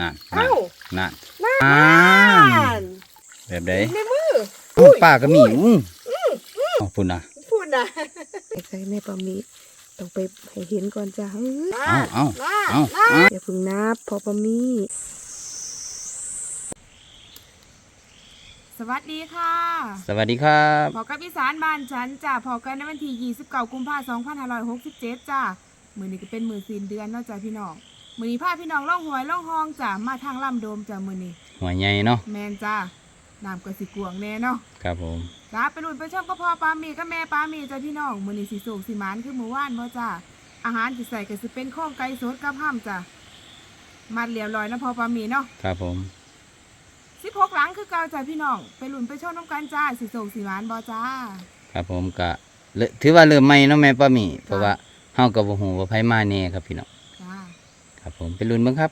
นั่นนั่เอ้านนั่นนั่อ่านแบบใดในมืออู้ป้าก็มีอู้อ๋อพุ่นน่ะพูดนะใส่แม่ปามีต้องไปให้เห็นก่อนจ้าเฮ้ยเอาเอาน่าเอาน่าเอาอย่าเพึ่งนับพอปามีสวัสดีค่ะ สวัสดีครับพอกับอีสานบ้านฉันจ้าพอกันในวันที่29กุมภาพันธ์2567จ้ามื้อนี้ก็เป็นมื้อสิ้นเดือนเนาะจ้าพี่น้อง มื้อนี้พาพี่น้องล่องหวยล่องหองจ้ามาทางลำโดมจ้ามื้อนี้หัวใหญ่เนาะแมนจ้าน้ำก็สิกวางแน่เนาะครับผมจ้าไปรุ่นไปชมก็พอปลาหมีก็แม่ปลาหมีจ้าพี่น้องมื้อนี้สิโศกสิหมานคือหมู่ว่านบ่จ้าอาหารที่ใส่ก็สิเป็นข้องไก่สดกับห้ามจ้ามัดเรียบร้อยนะพอปลาหมีเนาะครับผม16หลังคือเก่าจ้าพี่น้องไปรุ่นไปชมน้ำกันจ้าสิโศกสิหมานบ่จ้าครับผมก็เลถือว่าเริ่มใหม่เนาะแม่ป้าหมีเพราะว่าเฮาก็บ่ฮู้ว่าไผมาแน่ครับพี่น้องจ้า ครับผมไปลุ้นเบิ่งครับ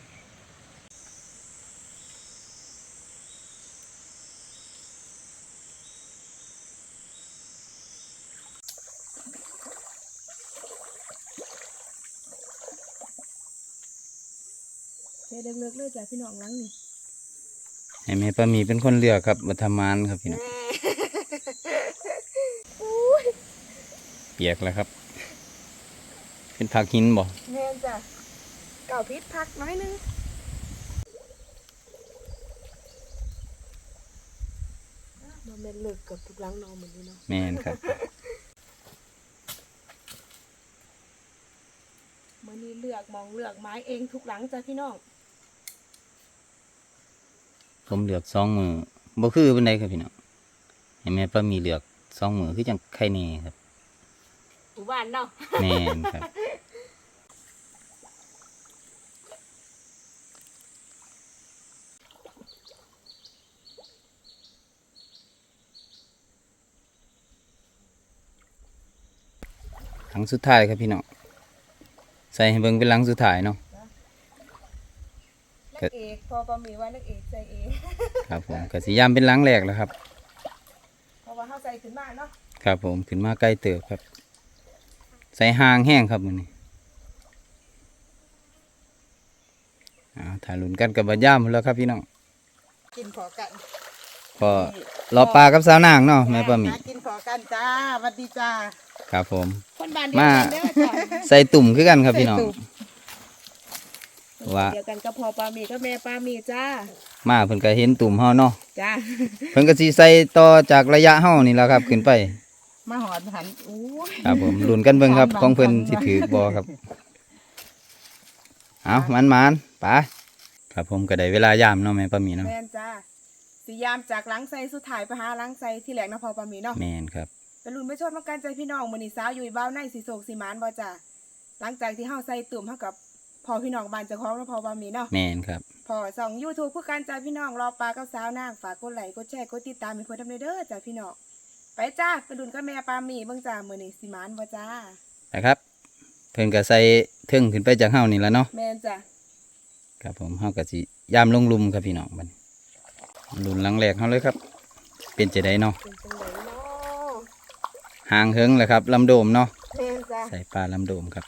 เฮ็ดเลิกๆเลยจ้าพี่น้องหลังนี่ให้แม่ป้าหมีเป็นคนเลือกครับบ่ทำมานครับพี่น้องเปียกแล้วครับ เป็นผักหินบ่แม่นจ้า เก่าพิษพักน้อยนึงมันเป็นเลิกกับทุกหลังนอนเหมือนนี้เนาะแม่นครับ มื่อนี้เลือกมองเลือกไม้เองทุกหลังจ้ะพี่น้องผมเลือกสองมือบ่คือปานใดครับพี่น้องให้แม่ป้าหมีเลือกสองมือคือจังไข่แน่ครับ หมู่บ้านเนาะ แม่นครับ หลังสุดท้ายครับพี่น้องใส่ให้เบิ่งเป็นหลังสุดท้ายเนาะนักเอกพอประมีว่านักเอกใจเองครับผมกสิยามเป็นหลังแรกแล้วครับเพราะว่าเข้าใจขึ้นมาเนาะครับผมขึ้นมาใกล้เติบครับ ใส่หางแห้งครับมื้อนี้อ่าถ่ายลุ้นกันกับบัดย่ามพุ่นแล้วครับพี่น้องกินพอกันก็รอปลากับสาวนางเนาะแม่ป้าหมีกินพอกันจ้าสวัสดีจ้า ครับผม คนบ้านเดียวมากันเด้อจ้าใส่ตุ่มคือกันครับพี่น้อง ว่า เดียวกันก็พอปลาหมีก็แม่ปลาหมีจ้า มาเพิ่นก็เห็นตุ่มเฮาเนาะจ้า เพิ่นก็สิใส่ต่อจากระยะเฮานี่แหละครับ ขึ้นไป มาหอดหันโอ้ย ครับผมลุ้นกันเบิ่งครับความหวังของเพิ่นความหวังสิถือบ่ครับ เอามันมันๆไปครับผมก็ได้เวลายามเนาะแม่ป้าหมีเนาะแม่นจ้าสียามจากหลังไซสุดท้ายไปหาหลังไซที่แหลกนะพอปลาหมีเนาะ แม่นครับ ไปรุ่นไปชดมากันใจพี่น้องมื้อนี้สาวอยู่บ้าวในสิโศกสิหมานบ่จ้าหลังจากที่เฮาใส่ตุ่มเฮากับพอพี่น้องบ้านเจ้าของแล้วพอปลาหมีเนาะแม่นครับ พอส่อง YouTube เพื่อการจ้าพี่น้องรอปลากับสาวนางฝากกดไลค์กดแชร์กดติดตามให้เพิ่นทำเด้อจ้าพี่น้องไปจ้าไปรุ่นกับแม่ปลาหมีเบิ่งจ้ามื้อนี้สิหมานบ่จ้า นะครับเพิ่นก็ใส่เทิงขึ้นไปจากเฮานี่แหละเนาะ แม่นจ้าครับผมเฮาก็สิยามลงลุมครับพี่น้องบัดนี้ลุ้นหลังแรกเฮาเลยครับ เป็นจะได้เนาะเป็นจังไดเนาะ หางเฮิงแหละครับลำโดมเนาะแม่นจ้าใส่ปลาลำโดมครับ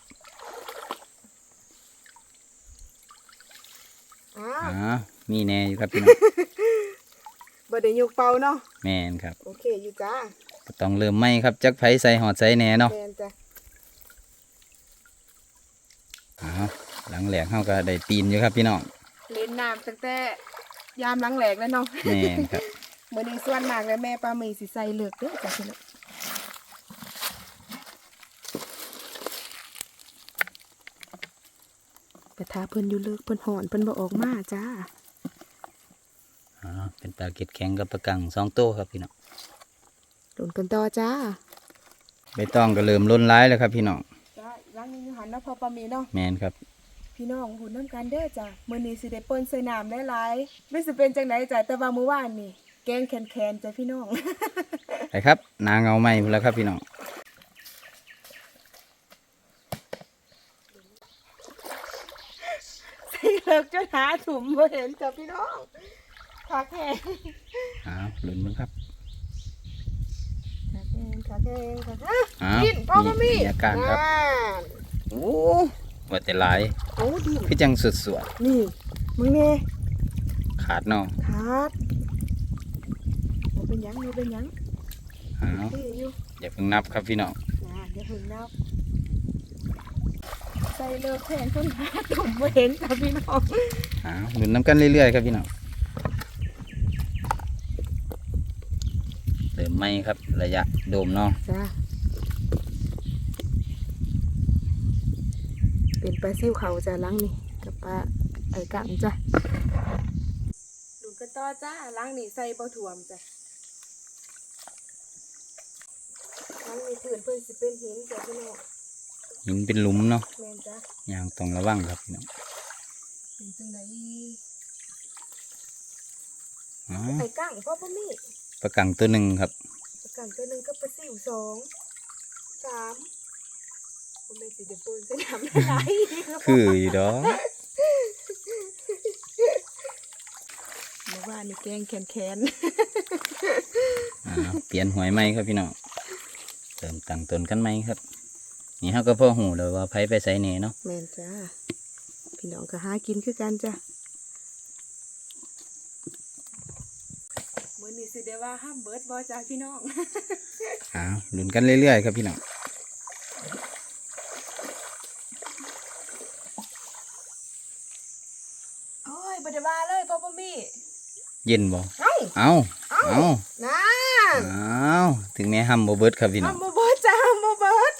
อ้าอ๋อวมีแน่อยู่ครับพี่น้อง บ่ได้ยุกเป่าเนาะแม่นครับโอเคอยู่จ้าก็ต้องเริ่มไหมครับจักไผใส่หอดใส่แหน่เนาะแม่นจ้าอ๋อหลังแหลกเฮาก็ได้ตีนอยู่ครับพี่น้องเล่นน้ำตั้งแต่ยามหลังแหลกแล้วเนาะแม่นครับ มื่อนี้ส่วนมากแล้วแม่ปลาหมีสิใส่เลือกเด้อจ้ะพี่น้อง กระทาเพิ่นอยู่เลิกเพิ่นหอนเพิ่นบ่ออกมาจ้าอ๋อเป็นปลาเก็ดแข็งกับปลากังสองโต้ครับพี่น้องหลุนกันต่อจ้าใบตองก็เริ่มล้นร้ายแล้วครับพี่น้องจ้าล้างนี้อยู่หันเนาะพอปลาหมีเนาะแม่นครับ พี่น้องหุ่นน้ำกันเด้อจ้ะมื้อนี้สิได้เปิ้นใส่น้ำหลายๆไม่สิเป็นจังไดจ้ะแต่ว่ามื้อวานนี่แกงแคนๆจ้ะพี่น้อง ไปครับ นาเงาไหมพุ่นแล้วครับพี่น้อง ใส่เลิกจนหาถุมบ่เห็นจ้ะพี่น้องขาแข็งอ้าวลุ้นมึงครับขาแข็งขาแข็งขาแข็งอ้าวกินพ่อมามีอาการครับอ่าโอ้ว่าแต่หลายโอ้ดินคือจังสุดสวดนี่มึงเน่ขาดเนาะขาดบ่เป็นหยังบ่เป็นหยังอ้าวนี่อยู่อย่าเพิ่งนับครับพี่น้องนะเดี๋ยวเพิ่งนับใส่เลิกแทนคนหาตุ่มบ่เห็นค่ะพี่น้องอ้าวลุ้นน้ำกันเรื่อยๆครับพี่น้องเติมไม่ครับระยะโดมเนาะจ้าเป็นปลาซิวเขาจ้าล้างนี่กับปลาไอ้กังจ้ะดูกันต่อจ้าล้างนี่ใส่บ่ถ่วมจ้ะล้างนี่พื้นเพิ่นสิเป็นหินจ้ะพี่น้อง หินเป็นหลุมเนาะแม่นจ้ะยางต้องระวังครับพี่น้องเป็นจังไดอ๋อไอ้กังพ่อพ่อมีปลากังตัวหนึ่งครับปลากังตัวหนึงก็ปลาซิวสองสามผมเป็นสิเดปูนใส่น้ำได้ไหลายอีกแล้วคืออยู่ดอกเมื่อวานนี่แกงแคนแคนอ่าเปลี่ยนหวยไหมครับพี่น้องเติมตังตนกันไหมครับ นี่เขาก็พ่อหูเลยว่าไผไปใส่เน่เนาะแม่นจ้าพี่น้องก็หากินคือกันจ้ะมื้อนี้สิได้ว่าห้ามเบิดบ่จ้าพี่น้อง อ้าวลุ้นกันเรื่อยๆครับพี่น้องโอ้ยบ่ได้ว่าเลยพ่อพ่อมีเย็นบ่เอ้า เอาเอ้าเอานั่นเอาถึงแม้ห้ำบ่เบิดครับพี่น้ห้าองมบ่เบิดจ้าห้ามบ่เบิด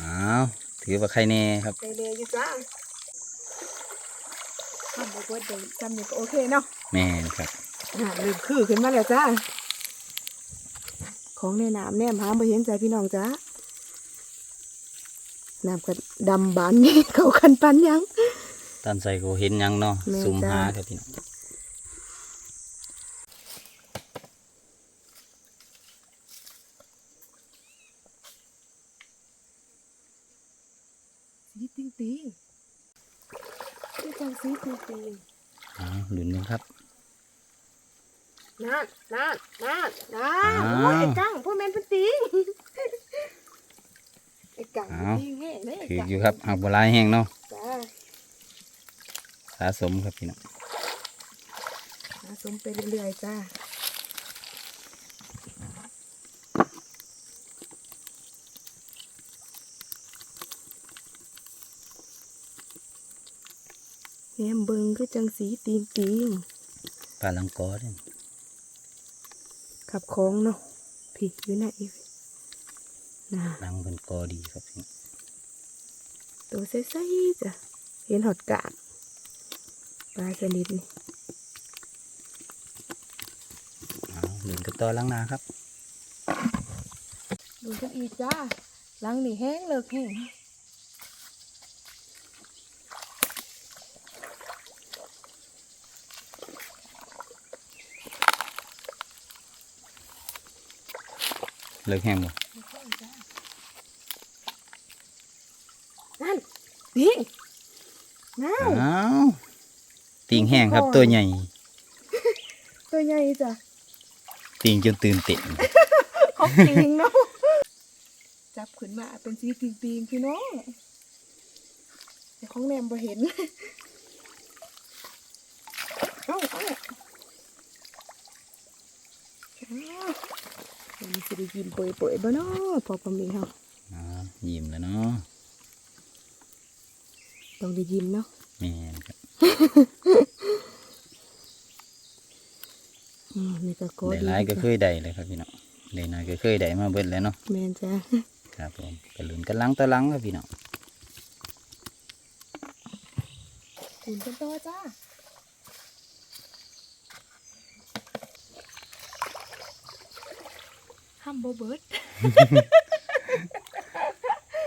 อ้าว ถือว่าใครแน่ครับได้เลยอยู่จ้าห้ามบ่เบิดเดี๋ยวจำนี่ก็โอเคเนาะแม่นครับอ่าลืมคือขึ้นมาแล้วจ้า ของในน้ำแนมหาบ่เห็นใจพี่น้องจ้าน้ำก็ดำบานนี่เขาคันปันยังตอนใส่ก็เห็นหยังเนาะแม่นซุ่มจ้า หาครับพี่น้อง สีติงติงนี่จังสีติงติง อ้าวลุ้ นกันครับนั่นนั่นนั่นนั่นอ้าวโอ้ยไอ้กังพวกแมนเป็นติงไอ้กังอ้าวติงแห้งเลยไอ้ถือกังอยู่ครับหักบหลายแห้งเนาะจ้าสะสมครับพี่น้องสะสมไปเรื่อยๆจ้าแหมเบิง คือจังสีติงติงปลาลังกอเนี่ยขับของเนาะพี่อยู่ไหนอีกนะลังเป็นกอดีครับพี่ตัวใสๆจ้ะเห็นหอดกาดปลาชนิดนี่อ้าวลุ้นกันต่อลังนาครับ ดูกันอีกจ้าลังนี่แห้งเลิกแห้ง เลิกแห้งบ่นั่นนี่น้าวอ้าวติงแห้งครับตัวใหญ่ ตัวใหญ่จ้ะติงจนตื่นเต้นของจริงเนาะจับขึ้นมาเป็นสีปิงปิงๆพี่น้องแต่ของแนมบ่เห็นเอ้าเอ้าอ้าววันนี้ สิได้ยินเปื่อยๆบ่เนาะพอประมีเฮาอ๋อยิ้มแล้วเนาะต้องได้ยินเนาะแม่นครับอืมนี่ก็โกได้ดีหลายก็เคยได้เลยครับพี่น้องได้น้อยก็เคยได้มาเบิดแล้วเนาะแม่นจ้ะครับผมกระลุนกันหลังต่อหลังครับพี่น้องคุณกันต่อจ้า ฮัมโบเบิร์ด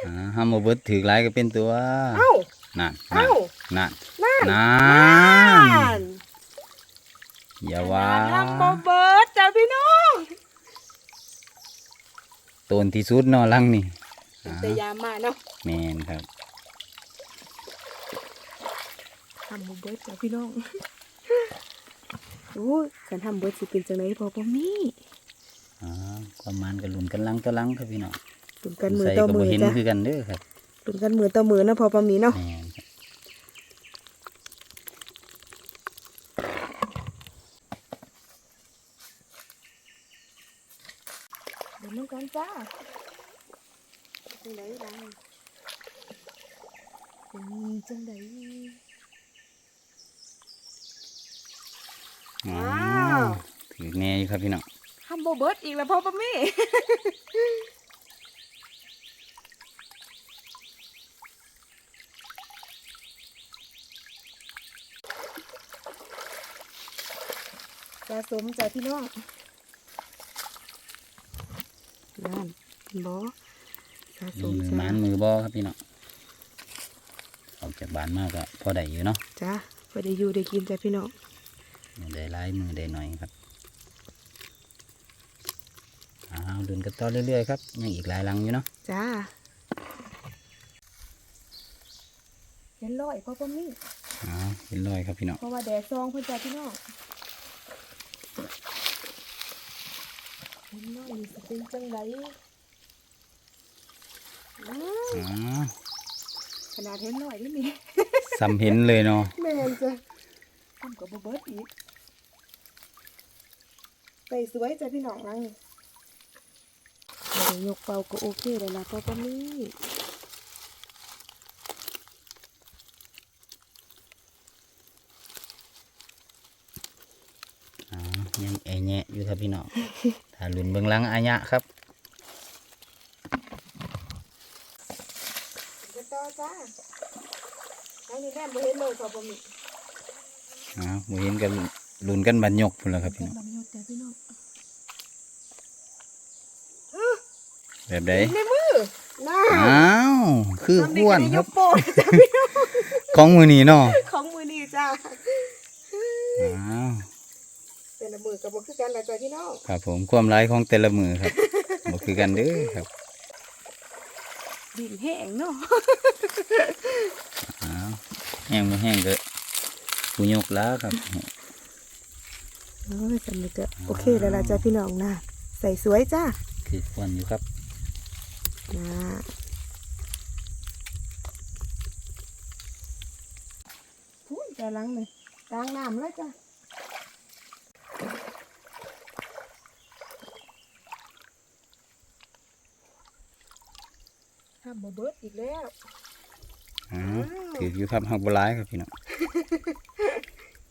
อ่าห้ามมาเบิดถือหลายก็เป็นตัวเอ้านั่นนั่เอ้านนั่นนั่นนั่นั่นนอย่าว่าฮัมโบเบิร์ดจ้าพี่น้องตนที่สุดเนาะหลังนี่อ่าแต่ยามมาเนาะแม่นครับฮัมโบเบิร์ดจ้าพี่น้องโอ้ยขันฮัมโบเบิร์ดสิเป็นจังไดพอปมีอ่า ประมาณกันหลุนกันลังตะลังครับพี่น้องหลุนกันมือต่อมือจ้ะคือกันเด้อครับหลุนกันมือต่อมือนะพอประมีเนาะเดี๋ยวน้ำกันจ้าจังไดบ้เป็นจังไดว้าวถือแน่ครับพี่น้อง โบเบิร์ดอีกแล้วพ่อปะมี่สะสมจากพี่น้องนั่นบอสะสมีมมือจ้าหมันมือบอครับพี่น้องออกจากบ้านมากก็พอได้อยู่เนาะจ้าพอได้อยู่ได้กินจ้าพี่น้องมือได้หลายมือได้หน่อยครับ อ้าวเดินกันต่อเรื่อยๆครับยังอีกหลายหลังอยู่เนาะจ้าเห็นรอยพ่อปะมี่อ้าวเห็นรอยครับพี่น้องเพราะว่าแดดซองเพิ่นจ้าพี่น้องเห็นรอยนี่สิเป็นจังไดอ้าวอ๋อขนาดเห็นรอยนี่นี่ซ้ำเห็นเลยเนาะแม่นจ้ะทำกับบ่เบิดอีกใส่สวยจ้ะพี่น้องนังบ่ได้ยกเป่าก็โอเคแล้วล่ะพ่อปะมี่อ๋อยังแอแงะอยู่ครับพี่น้องถ้าลุ่นเบื้องหลังอายะครับจะต่อจ้าอันนี้แม่บ่เห็นเลยพ่อปะมี่อ๋อบ่เห็นกันลุ่นกันบันยกพุ่นแล้วครับพี่น้อง บัดนี้จ้ะพี่น้อง แบบใดในมือน่าอ้าวคืออ้วนครับทำเด็กก็ได้ยกโป้งจ้ะพี่น้องของมือนี้เนาะของมือนี่จ้าอ้าวแต่ละมือกับบ่คือกันละจ้ะพี่น้องครับผมความร้ายของแต่ละมือครับบ่คือกันเด้อครับดินแห้งเนาะอ้าวแห้งบ่แห้งก็ผู้ยกแล้วครับ โอ้ยสำนึกก็โอเคแล้วล่ะจ้ะพี่น้องนะใส่สวยจ้าคือควันอยู่ครับ นะพูดแต่ล้างเลยล้างน้ำเลยจ้ะทำบ่เบิดอีกแล้วอ๋อคืออยู่ครับหักบ่ร้ายครับพี่น้อง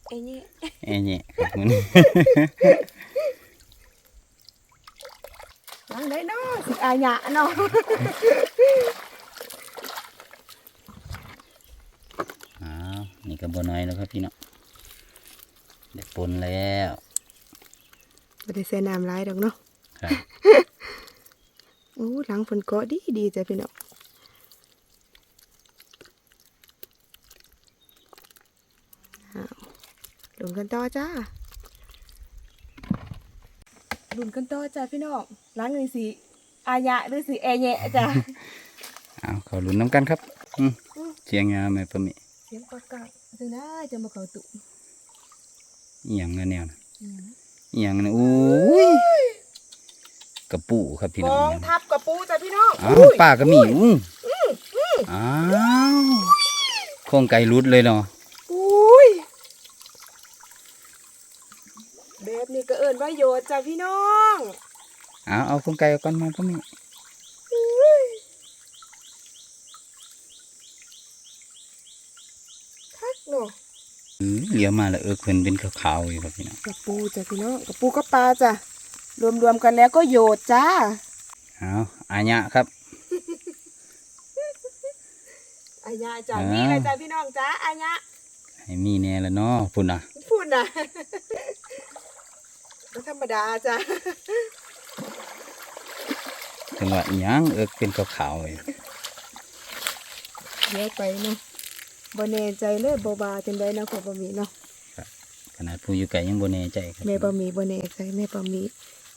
ไอ้นี่แอะแหน่ครับมื้อนี้ ล้างได้เนาะสิอาญะเนาะอ้าวนี่ก็บ่น้อยแล้วครับพี่น้องได้ปนแล้วบ่ได้ใส่น้ำร้ายดอกเนาะครับโอ้หลังฝนเกาะดีดีจ้ะพี่น้องอ้าวลุ้นกันต่อจ้าลุ้นกันต่อจ้าพี่น้องหล้างเลยสิ อาญะหรือสิแอแยะจ้ะอ้าวเขาลุ้นน้ำกันครับอืมเสียงยามแม่ปะมิเสียงปากกาจังได้จะมาเข้าตุ่มอีหยังเงี้ยแนวน่ะอืมอีหยังเนี่ยอู้ยกระปูครับพี่กน้อองงทับกับปูจ้ะพี่น้องอ้าวป้าก็มีอู้อ้าวโครงไก่รุดเลยเนาะอุ้ยแบบนี้ก็เอินว่าโยดจ้ะพี่น้อง เอาเอาโครงไก่เอาก่อนมาปะมิคักเนาะอือเหลียวมาแล้วเออเพิ่นเป็นขาวๆอยู่ครับพี่น้องกับปูจ้ะพี่น้องกับปูกับปลาจ้ะรวมๆกันแล้วก็โยดจ้าเอาอาญะครับอายาจ้ะอ่ามีมีอะไรจ้ะพี่น้องจ้าอายะให้มีแน่แล้วเนาะพุ่นน่ะพูดนะไม่ธรรมดาจ้ะ ถึงว่าอีหยังเออเป็นขาวๆเลยเดี๋ยวไปเนาะบ่แน่ใจเลยบ่บาจังไดเนาะพ่อบะหมี่เนาะขนาดผู้อยู่ไกลยังบ่แน่ใจครับแม่บะหมี่บ่แน่ใจแม่บะหมี่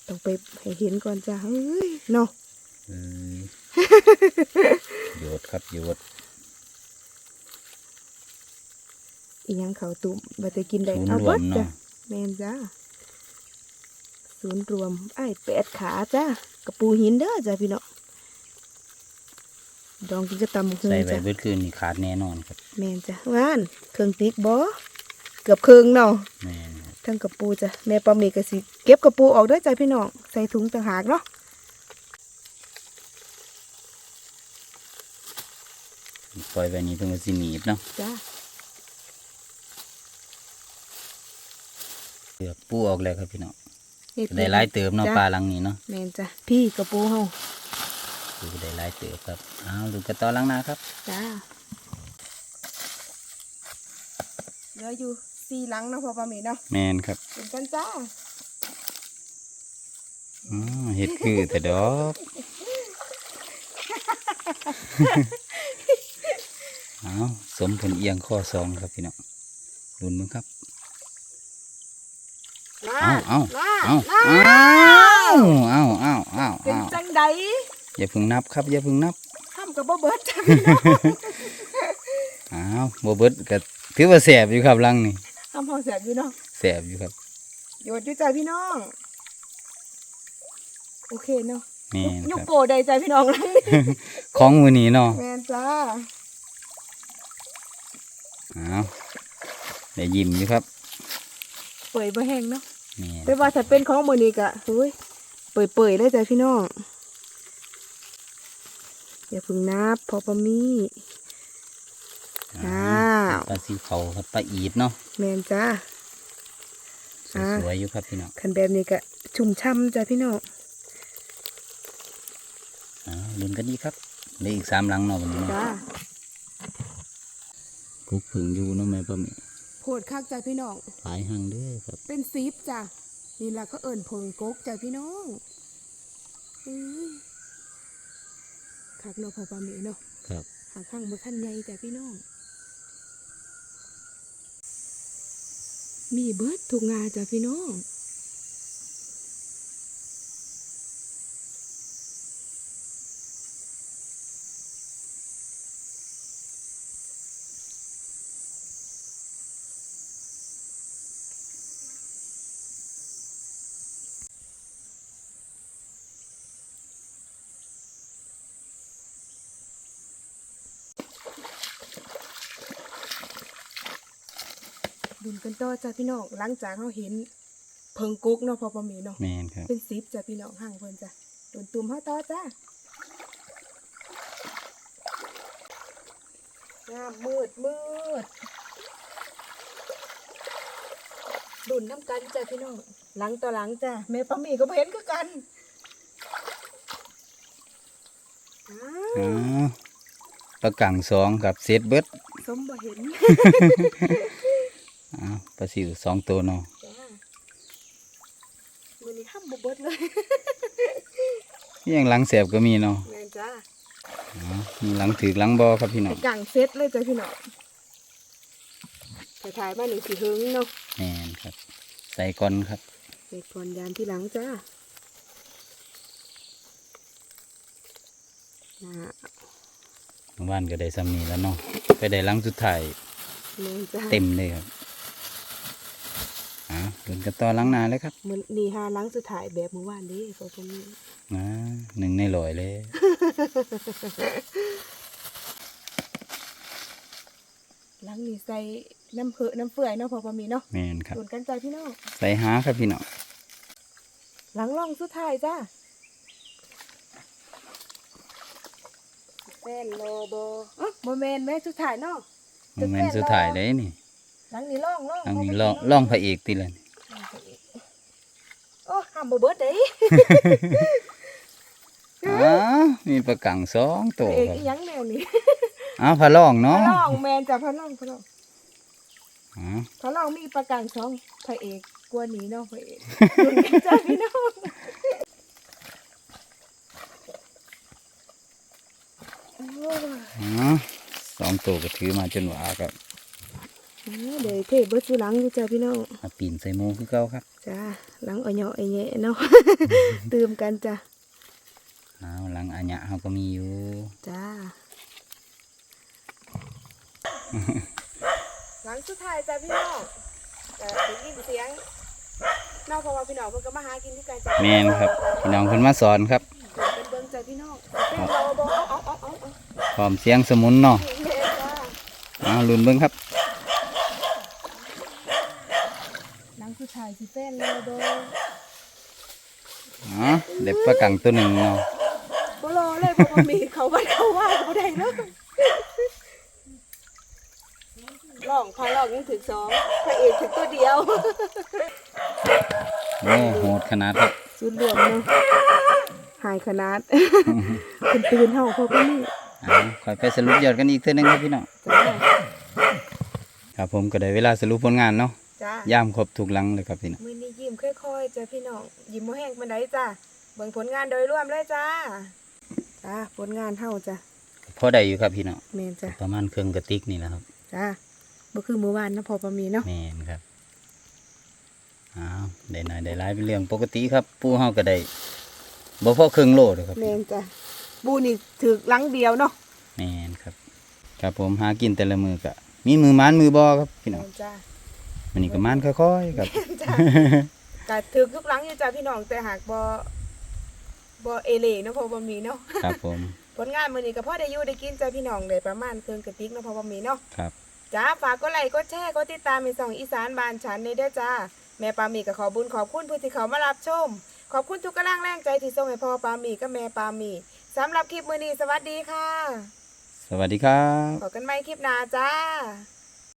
ต้องไปให้เห็นก่อนจ้ะเฮ้ยเนาะเออโยดครับโยดอีหยังเขาตุ่มบ่ได้กินได้ศูนย์เอารวเบิมดจ้ะเนาะแม่นจ้าศูนย์รวมไอ้แปดขาจ้า กระปูหินเด้อจ้ะพี่เนาะดองกินกระตำบักหุ่งใส่ไปจ้ะเบิดคืนนี่ขาดแน่นอนครับแม่นจ้ะว่านเครื่องติ๊กบ่เกือบครึ่งเนาะแม่นทั้งกระปูจ้ะแม่ปอาเมกก็สิเก็บกระปูออกด้อจ้ะพี่น้องใส่ถุงต่างหากเนาะปล่อยไบนี้เพิ่งก็สิหนีบเนาะจ้ะเกือบปูออกแล้วครับพี่น้อง นี่ได้หลายเติมเนาะจ้ปลาหลังนี้เนาะแม่นจ้ะพี่กระปูเฮาดูได้หลายเติบครับอ้าวดูกระต่อหลังนาครับจ้าเหลืออยู่สี่หลังเนาะพอปลาหมีเนาะแมนครับเป็นกันจ้าอ๋อเฮ็ดคือแต่ดอกอ้าวสมผลเอียงข้อสองครับพี่น้องรุนมึงครับมา เอ้าเอ้ามาเอ้ามาเอ้าเอ้าเอ้าเอ้าเป็นเอ้าจังใดอย่าเพึ่งนับครับอย่าเพึ่งนับทำกับบ่เบิดจ้ะพี่น้องอ้าวบ่เบิดก็ถือว่าแสบอยู่ครับหลังนี่ทำพอแสบอยู่เนาะแสบอยู่ครับโยนอยู่จ้ะพี่น้อง โอเคเนาะนี่ยคกรับโปรได้จ้ะพี่น้องหลังนี้ของมือนี้เนาะแมนจ้าอ้าวได้ยิ้มอยู่ครับเปื่อยบ่แห้งเนาะนี่ แต่ว่าถ้าเป็นของมือนี้กะเฮ้ยเปื่อยเปื่อยๆเลยจ้ะพี่น้องอย่าเพึ่งนับพอปลามีอ้าวปลาสีเขาครับปลาอีดเนาะแมนจ้าอ่าสวยๆอยู่ครับพี่น้องคันแบบนี้กะชุ่มช่ำจ้ะพี่น้องอ้าวลุ้นกันดีครับเหลืออีกสามหลังเนาะวันนี้เนาะจ้า กุกผึ่งอยู่เนาะแม่ป้าแม่ โพดคักจ้ะพี่น้อง หลายหังเด้อครับ เป็นซีฟจ้ะนี่ล่ะเขาเอิ่นเพิงกกจ้ะพี่น้องอื้อคักเนาะพอปลาหมีเนาะครับ หาข้างบ่ขั้นใหญ่จ้ะพี่น้อง มีเบิดทุกงาจ้ะพี่น้อง ดุนกันต่อจ้ะพี่น้องหลังจากเขาเห็นเพิงกกเนาะพอปลาหมีเนาะแม่นครับเป็นซิปจ้ะพี่น้องห่างเพิ่นจ้ะโดนตุ่มเขาต่อจ้ะงามมืดมืดดุนน้ำกันจ้ะพี่น้องหลังต่อหลังจ้ะแม่ปลาหมีก็บ่เห็นคือกันอ้าอ๋อปลากังสองครับเซตเบิดสมบ่เห็น อ้าวปลาสิวสองตัวเนาะจ้ามือนี้ห้ามบ่เบิดเลยยังหลังแสบก็มีเนาะแม่นจ้าอ๋อมีหลังถือหลังบอครับพี่น้อไปงกลางเซตเลยจ้ะพี่น้องถ่ายถ่ายมาหนึ่งสีหึงเนาะแม่นครับ ใส่ก่อนครับเสร็จก่อนยามที่หลังจ้าอ่าเมื่อวานก็ได้ซ้ำนี้แล้วเนาะไปได้หลังสุดท้ายแม่นจ้าเต็มเลยครับอ่า ลุ้นกันต่อหลังหนาเลยครับมือนี่หาหลังสุดท้ายแบบเมื่อวานนี้เขาตรงนี้อ่าหนึ่งในลอยเลยหลังนี่ใส่น้ำเผือน้ำเฟื่อยเนาะพอประมีเนาะแม่นครับส่วนกันจ้าพี่น้องใส่หาครับพี่น้องหลังร่องสุดท้ายจ้าแฟนโลโบอ๋อโมเมนแม่สุดท้ายเนาะโมเมนต์สุดท้ายเลยนี่หลังนี้ร่องร่องอันนี้พล่องประมีล่องพระเอกตีเลย โอ้ห้ามบ่เบิดเด้อ้าวมีปลากังสองตัวเอกครับอีหยังแนวนี้อ้าวพะล่องพเนาะระรองแมนจ้ะพระรองพระรองอ้าวพระรองมีประกันสองพระเอกกลัวหนีเนาะพระเอกดุนกันจ้ะพี่น้องโอ้ยอ้าวสองตัวก็ถือมาจนหวาครับ เดี๋ยวเทเบิดอยู่หลังอยู่จ้ะพี่น้องมาปีนใส่หมูคือเก่าครับจ้าหลังอ่อยเหยาะไอ้แยะเนาะตื่มกันจ้ะอ้าวหลังอัญญะเขาก็มีอยู่จ้าหลังสุดท้ายจ้ะพี่น้องแต่ได้ยินเสียงนอกเพราะว่าพี่น้องเพิ่นก็มาหากินที่กันจ้ะแม่นครับพี่น้องเพิ่นมาสอนครับเป็นเบิ่งจ้ะพี่น้องเป็นเราบ่เอาเอาเอาเอาเอาพร้อมเสียงสมุนเนาะแม่จ้าอ้าวลุ้นเบิ่งครับ หลังสุดท้ายสิเป็นเราบ่อ๋อเด็บปลากังตัวหนึ่งเนาะบ่รอเลยเพราะว่ามีเขาบ่เขาว่าบ่ได้เนาะลองพาลองยังถึงสองพระเอกถึงตัวเดียวโอ้โหดขนาดครับสุดรวมเนาะหายขนาดเป็นตื่นเฮาพอก็นี่เอาคอยไปสรุปยอดกันอีกเท่านึงครับพี่น้องจ้าครับผมก็ได้เวลาสรุปผลงานเนาะ จ้าย่ามครบถูกหลังเลยครับพี่น้อง มือนี้ยิ้มค่อยๆจ้ะพี่น้องยิ้มโมแห้งปันไดจ้าเบิ่งผลงานโดยรวมเลยจ้าจ้าผลงานเฮาจ้ะพอได้อยู่ครับพี่น้องแม่นจ้ะประมาณเครื่องกระติกนี่แหละครับจ้าบ่คือมื้อวานนะพอประมีเนาะแม่นครับอ้าวได้หน่อยได้หลายเป็นเรื่องปกติครับ ปูเฮาก็ได้บ่พอครึ่งโลเลยครับแม่นจ้ะบูนี่ถือหลังเดียวเนาะแม่นครับ ครับผมหากินแต่ละมือก็มีมือมานมือบอครับพี่น้องแม่นจ้า มันนี่ก็มานค่อยๆครับ จ้าก็ถือทุกหลังอยู่จ้ะพี่น้องแต่หากบ่บ่เอเล่เนาะพอบ่มีเนาะครับผมผลงานมื้อนี้ก็พอได้อยู่ได้กินจ้ะพี่น้องได้ประมาณเครื่องกระติกเนาะพอบ่มีเนาะครับ จ้าฝากกดไลค์กดแชร์กดติดตามในส่องอีสานบ้านฉันในเด้อจ้าแม่ปามีก็ขอบุญขอบคุณผู้ที่เขามารับชม ขอบคุณทุกกำลังแรงใจที่ส่งให้พ่อปามีกับแม่ปามีสำหรับคลิปมื้อนี้สวัสดีค่ะสวัสดีครับ พบกันใหม่คลิปหน้าจ้า